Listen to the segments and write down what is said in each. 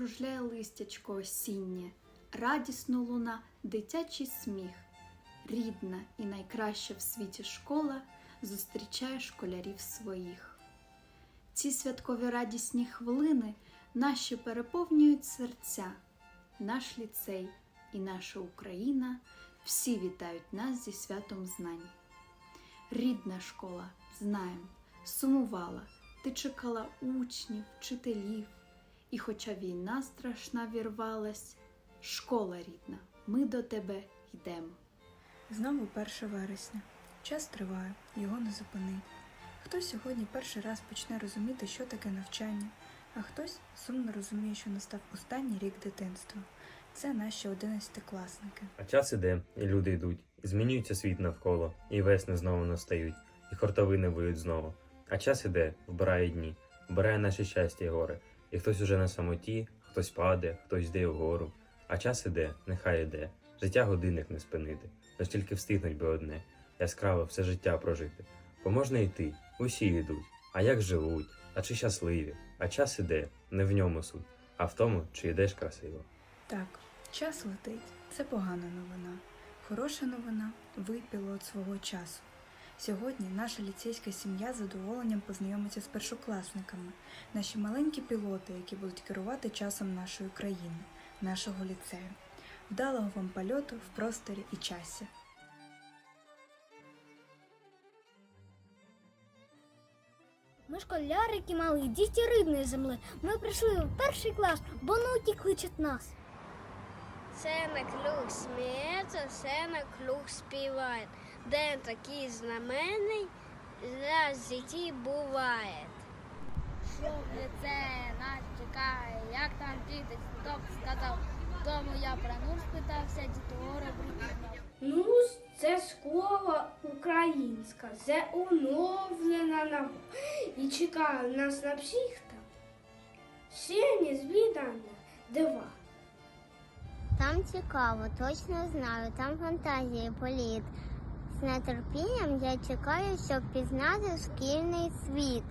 кружляє листячко осіннє, радісно луна, дитячий сміх. Рідна і найкраща в світі школа зустрічає школярів своїх. Ці святкові радісні хвилини наші переповнюють серця. Наш ліцей і наша Україна всі вітають нас зі святом знань. Рідна школа, знаєм, сумувала, ти чекала учнів, вчителів, і хоча війна страшна вірвалась, школа рідна, ми до тебе йдемо. Знову 1 вересня. Час триває, його не зупинить. Хтось сьогодні перший раз почне розуміти, що таке навчання, а хтось сумно розуміє, що настав останній рік дитинства. Це наші одинадцятикласники. А час іде, і люди йдуть, і змінюється світ навколо, і весни знову настають, і хортовини виють знову. А час іде, вбирає дні, вбирає наше щастя й горе, і хтось уже на самоті, хтось падає, хтось йде вгору. А час іде, нехай іде, життя годинник не спинити, лиш тільки встигнуть би одне, яскраво все життя прожити. Бо можна йти, усі йдуть, а як живуть, а чи щасливі, а час іде, не в ньому суть, а в тому, чи йдеш красиво. Так, час летить. Це погана новина. Хороша новина ви пілот свого часу. Сьогодні наша ліцейська сім'я з задоволенням познайомиться з першокласниками, наші маленькі пілоти, які будуть керувати часом нашої країни, нашого ліцею. Вдалого вам польоту в просторі і часі. Ми школярики мали, діти рідної земли. Ми прийшли в перший клас, бо науки кличуть нас. Все на клюх сміється, все на клюх співає. День такий знаменний для дітей буває. Що ліцеє нас чекає, як там діти, хто б сказав. Тому я про НУР спитався, дітвора припізнав. Ну, це школа українська, це оновлена нова. І чекає нас на всіх там. Ще незвідане дива. Там цікаво, точно знаю, там фантазії політ. З нетерпінням я чекаю, щоб пізнати шкільний світ.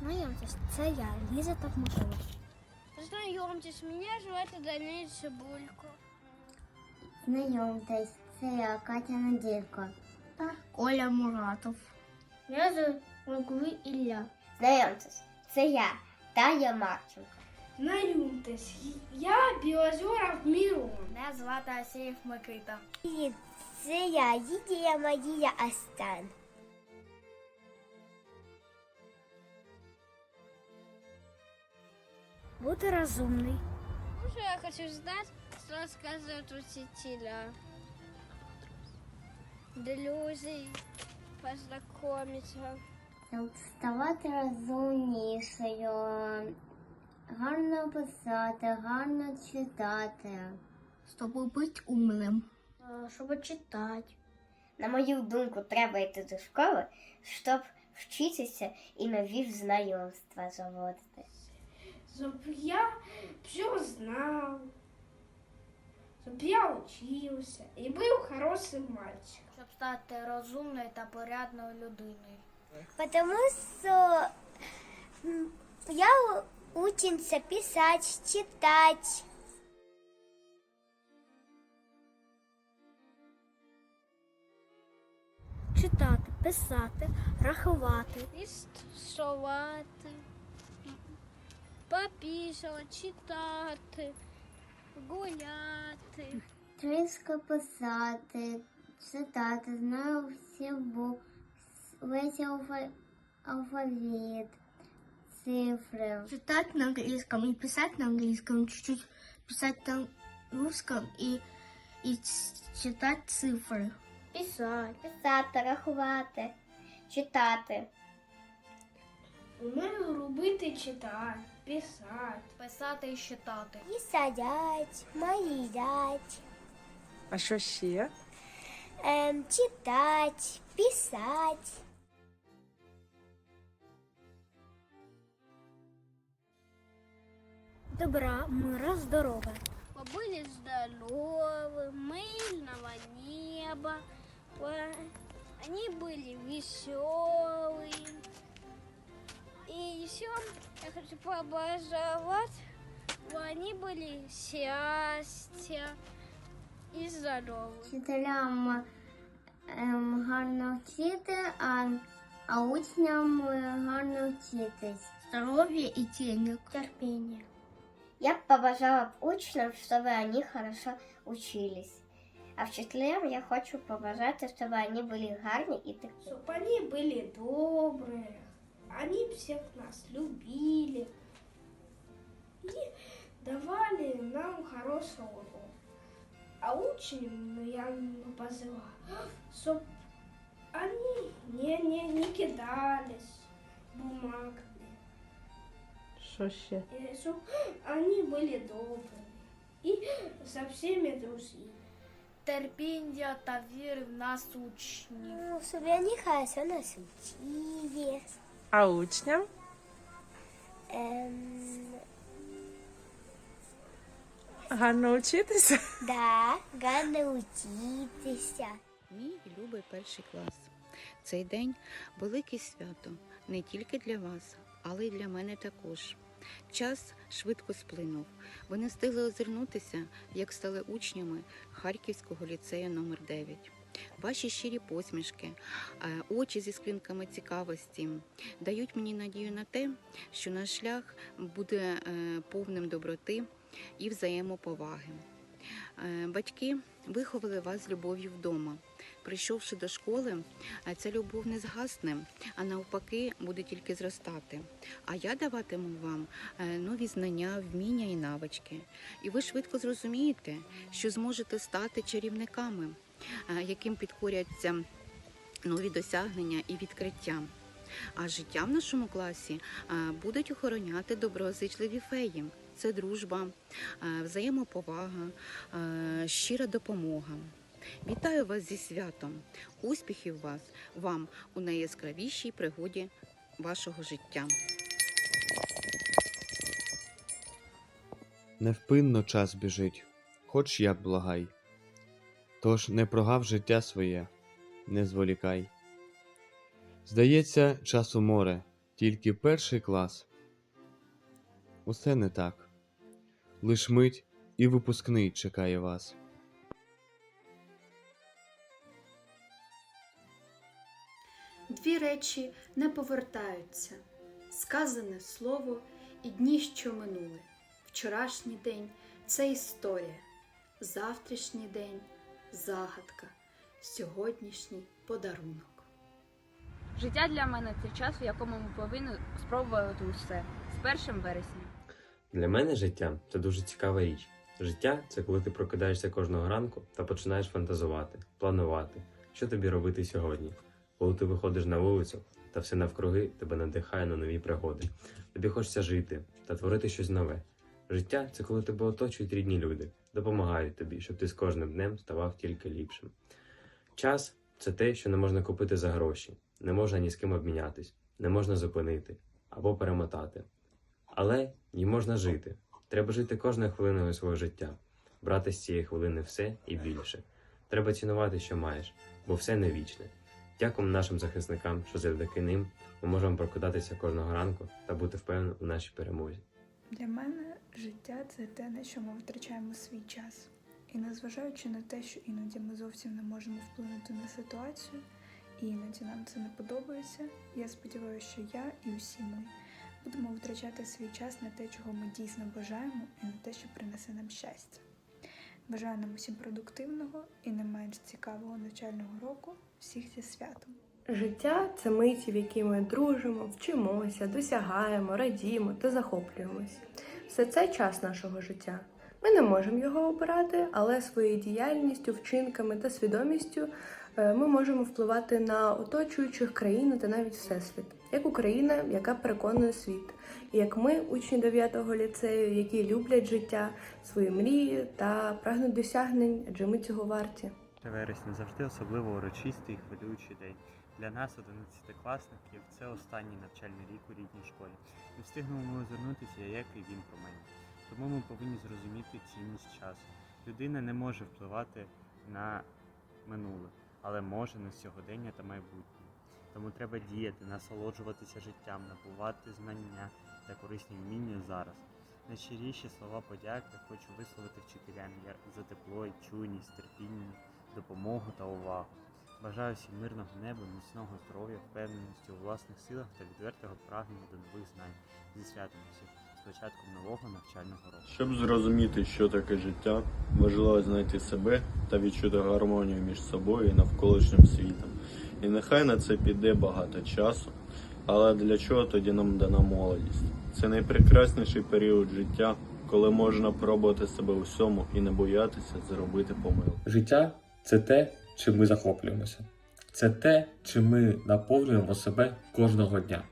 Знайомтесь, це я, Ліза Тавмакова. Знайомтесь, мене звати Даниль Цибулько. Знайомтесь, це я Катя Наділько. Коля Муратов. Я Луковий Ілля. Знайомтесь, це я, Тая Марченко. Знайомтесь, я Білозоров Мірон. Мене звати Асієв Микита. І це я, Лідія Марія Астан. Бути розумний. Що я хочу знати, що розказують учителя. Друзі, познайомитися. Ставати розумнішою, гарно писати, гарно читати. Щоб бути умним. Щоб читати. На мою думку, треба йти до школи, щоб вчитися і нові знайомства заводити. Щоб я все знав. Щоб я учився і був хорошим мальчиком. Щоб стати розумною та порядною людиною. Потому что м, я учимся писать, читать. Читати, писати, рахувати. Істосувати, попісувати, читати, гуляти. Трішки писати, читати, знаю всі бу, весь алфа, алфавіт, цифри. Читать на английском и писать на английском, чуть-чуть писать на русском и, и читать цифры. Писати. Писати, рахувати, читати. Умею робити читати, писати. Писати і читати. І садять, малять, А що ще? ем, читать, писать. Добра, мира, здоров'я. Побыли здоровы, мыльного неба. Они были веселые. я хочу побажать, чтобы они были счастья и здоровы. Вчителям ем, гарно вчити, а, а учням е, гарно вчитись. Здоров'я і денег. Терпіння. Я б побажала б учням, щоб вони хорошо учились. А вчителям я хочу побажати, щоб вони були гарні і терпіли. Чтобы они были добрые, они всех нас любили и давали нам хороший урок. А учням ну, я ну, позываю, чтобы они не, не, не кидались бумагами, Що ще? чтобы они были добрыми и со всеми дружили. Терпіння та віри в нас учнів. Ну, чтобы они хорошо нас учили. А учням? Эм, Гарно вчитися? да, гарно учитися. Мій любий перший клас. Цей день велике свято не тільки для вас, але й для мене також. Час швидко сплинув. Ви не встигли озирнутися, як стали учнями Харківського ліцею номер 9 Ваші щирі посмішки, е, очі зі склінками цікавості дають мені надію на те, що наш шлях буде е, повним доброти і взаємоповаги. Е, Батьки виховали вас з любов'ю вдома. Прийшовши до школи, ця любов не згасне, а навпаки буде тільки зростати. А я даватиму вам нові знання, вміння і навички. І ви швидко зрозумієте, що зможете стати чарівниками, яким підкоряться нові досягнення і відкриття. А життя в нашому класі е, будуть охороняти доброзичливі феї. Це дружба, е, взаємоповага, е, щира допомога. Вітаю вас зі святом! Успіхів вас вам у найяскравішій пригоді вашого життя. Невпинно час біжить, хоч як благай. Тож не прогав життя своє, не зволікай. Здається, часу море, тільки перший клас. Усе не так. Лиш мить і випускний чекає вас. Дві речі не повертаються: сказане слово і дні, що минули. Вчорашній день це історія, завтрашній день загадка, сьогоднішній подарунок. Життя для мене це час, в якому ми повинні спробувати усе з 1 вересня. Для мене життя це дуже цікава річ. Життя це коли ти прокидаєшся кожного ранку та починаєш фантазувати, планувати, що тобі робити сьогодні. Коли ти виходиш на вулицю та все навкруги тебе надихає на нові пригоди. Тобі хочеться жити та творити щось нове. Життя це коли тебе оточують рідні люди, допомагають тобі, щоб ти з кожним днем ставав тільки ліпшим. Час це те, що не можна купити за гроші, не можна ні з ким обмінятись, не можна зупинити або перемотати. Але їм можна жити. Треба жити кожною хвилиною свого життя, брати з цієї хвилини все і більше. Треба цінувати, що маєш, бо все не вічне. Дякуємо нашим захисникам, що завдяки ним ми можемо прокидатися кожного ранку та бути впевненими у нашій перемозі. Для мене життя це те, на що ми витрачаємо свій час. І незважаючи на те, що іноді ми зовсім не можемо вплинути на ситуацію, і іноді нам це не подобається, я сподіваюся, що я і усі ми будемо витрачати свій час на те, чого ми дійсно бажаємо, і на те, що принесе нам щастя. Бажаю нам усім продуктивного і не менш цікавого навчального року. Всіх зі святом! Життя це миті, в якій ми дружимо, вчимося, досягаємо, радіємо та захоплюємось. Все це час нашого життя. Ми не можемо його обирати, але своєю діяльністю, вчинками та свідомістю е, ми можемо впливати на оточуючих країну та навіть всесвіт, як Україна, яка переконує світ, і як ми, учні 9-го ліцею, які люблять життя, свої мрії та прагнуть досягнень, адже ми цього варті. Вересня завжди особливо урочистий хвилюючий день. Для нас, 11-класників, це останній навчальний рік у рідній школі. Не встигнемо ми озирнутися, як і він про мене. Тому ми повинні зрозуміти цінність часу. Людина не може впливати на минуле, але може на сьогодення та майбутнє. Тому треба діяти, насолоджуватися життям, набувати знання та корисні вміння зараз. Найщиріші слова подяки хочу висловити вчителям за тепло, чуйність, терпіння, допомогу та увагу. Бажаю всім мирного неба, міцного здоров'я, впевненості у власних силах та відвертого прагнення до нових знань. Зі святом всіх, з початком нового навчального року. Щоб зрозуміти, що таке життя, важливо знайти себе та відчути гармонію між собою і навколишнім світом. І нехай на це піде багато часу, але для чого тоді нам дана молодість? Це найпрекрасніший період життя, коли можна пробувати себе у всьому і не боятися зробити помилку. Життя це те, чим ми захоплюємося. Це те, чим ми наповнюємо себе кожного дня.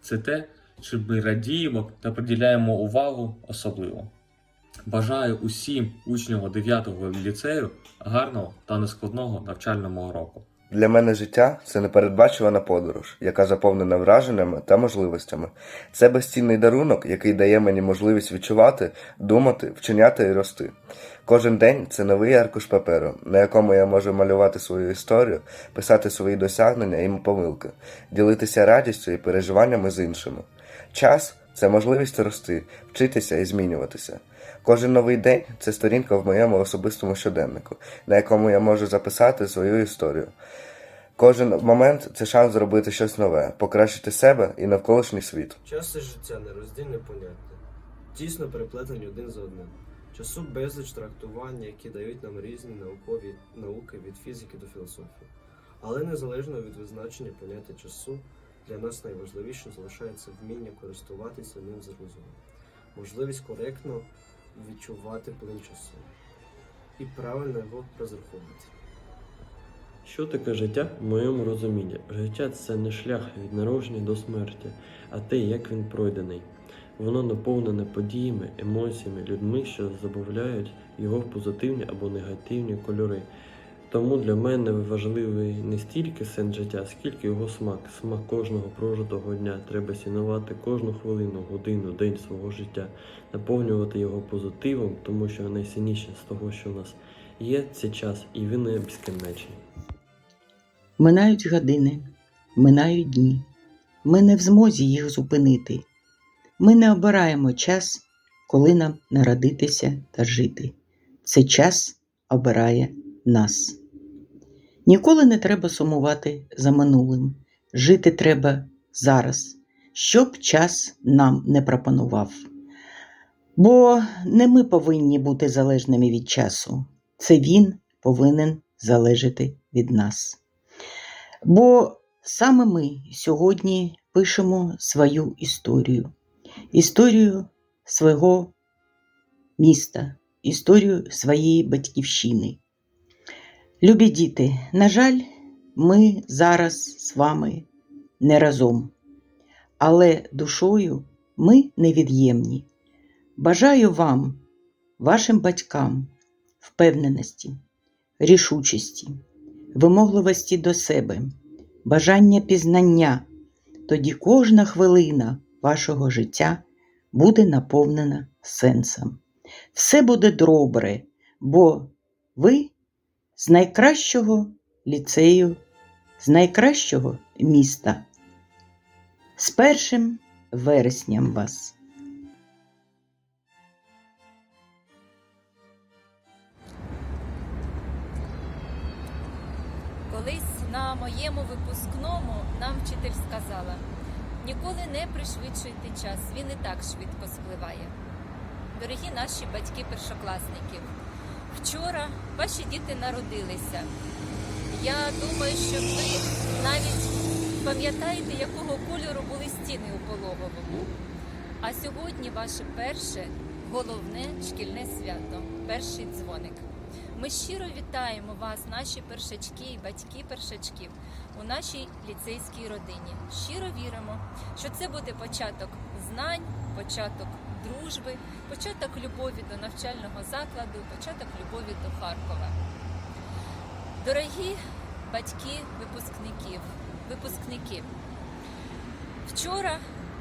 Це те, чим ми радіємо та приділяємо увагу особливо. Бажаю усім учням 9-го ліцею гарного та нескладного навчального року. Для мене життя це непередбачувана подорож, яка заповнена враженнями та можливостями. Це безцінний дарунок, який дає мені можливість відчувати, думати, вчиняти і рости. Кожен день це новий аркуш паперу, на якому я можу малювати свою історію, писати свої досягнення і помилки, ділитися радістю і переживаннями з іншими. Час це можливість рости, вчитися і змінюватися. Кожен новий день це сторінка в моєму особистому щоденнику, на якому я можу записати свою історію. Кожен момент це шанс зробити щось нове, покращити себе і навколишній світ. Час і життя нероздільне поняття, тісно переплетені один з одним. Часу безліч трактувань, які дають нам різні наукові науки від фізики до філософії. Але незалежно від визначення поняття часу, для нас найважливіше залишається вміння користуватися ним з розумом, можливість коректно відчувати плин часу і правильно його розраховувати. Що таке життя в моєму розумінні? Життя це не шлях від народження до смерті, а те, як він пройдений. Воно наповнене подіями, емоціями, людьми, що забавляють його в позитивні або негативні кольори. Тому для мене важливий не стільки сенс життя, скільки його смак, смак кожного прожитого дня. Треба цінувати кожну хвилину, годину, день свого життя, наповнювати його позитивом, тому що найцінніше з того, що в нас є, це час, і він не безкінечний. Минають години, минають дні. Ми не в змозі їх зупинити. Ми не обираємо час, коли нам народитися та жити. Це час обирає нас. Ніколи не треба сумувати за минулим. Жити треба зараз, щоб час нам не пропонував. Бо не ми повинні бути залежними від часу, це він повинен залежати від нас. Бо саме ми сьогодні пишемо свою історію, історію свого міста, історію своєї батьківщини. Любі діти, на жаль, ми зараз з вами не разом, але душою ми невід'ємні. Бажаю вам, вашим батькам, впевненості, рішучості, вимогливості до себе, бажання пізнання, тоді кожна хвилина вашого життя буде наповнена сенсом. Все буде добре, бо ви з найкращого ліцею, з найкращого міста. З першим вересням вас. Колись на моєму випускному нам вчитель сказала: ніколи не пришвидшуйте час, він і так швидко спливає. Дорогі наші батьки першокласників, вчора ваші діти народилися. Я думаю, що ви навіть пам'ятаєте, якого кольору були стіни у пологовому. А сьогодні ваше перше головне шкільне свято перший дзвоник. Ми щиро вітаємо вас, наші першачки і батьки першачків у нашій ліцейській родині. Щиро віримо, що це буде початок знань, початок дружби, початок любові до навчального закладу, початок любові до Харкова. Дорогі батьки випускників, випускники, вчора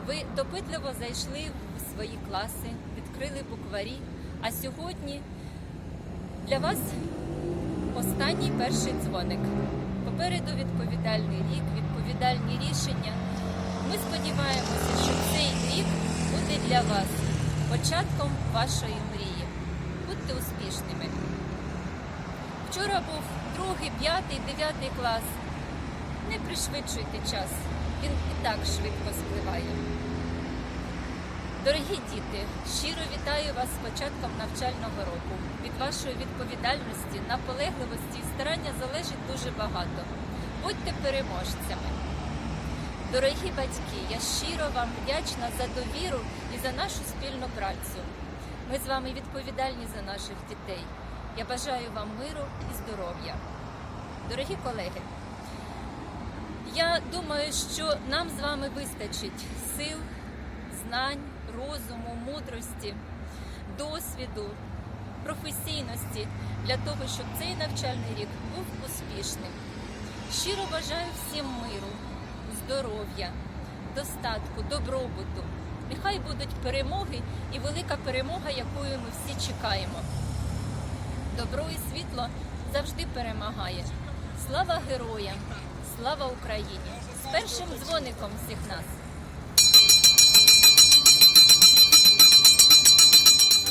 ви допитливо зайшли в свої класи, відкрили букварі. А сьогодні для вас останній перший дзвоник. Попереду відповідальний рік, відповідальні рішення. Ми сподіваємося, що цей рік буде для вас початком вашої мрії. Будьте успішними. Вчора був другий, п'ятий, дев'ятий клас. Не пришвидшуйте час, він і так швидко спливає. Дорогі діти, щиро вітаю вас з початком навчального року. Від вашої відповідальності, наполегливості і старання залежить дуже багато. Будьте переможцями. Дорогі батьки, я щиро вам вдячна за довіру і за нашу спільну працю. Ми з вами відповідальні за наших дітей. Я бажаю вам миру і здоров'я. Дорогі колеги, я думаю, що нам з вами вистачить сил, знань, розуму, мудрості, досвіду, професійності для того, щоб цей навчальний рік був успішним. Щиро бажаю всім миру, здоров'я, достатку, добробуту. Нехай будуть перемоги і велика перемога, якою ми всі чекаємо. Добро і світло завжди перемагає. Слава героям! Слава Україні! З першим дзвоником всіх нас!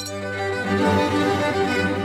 Thank you.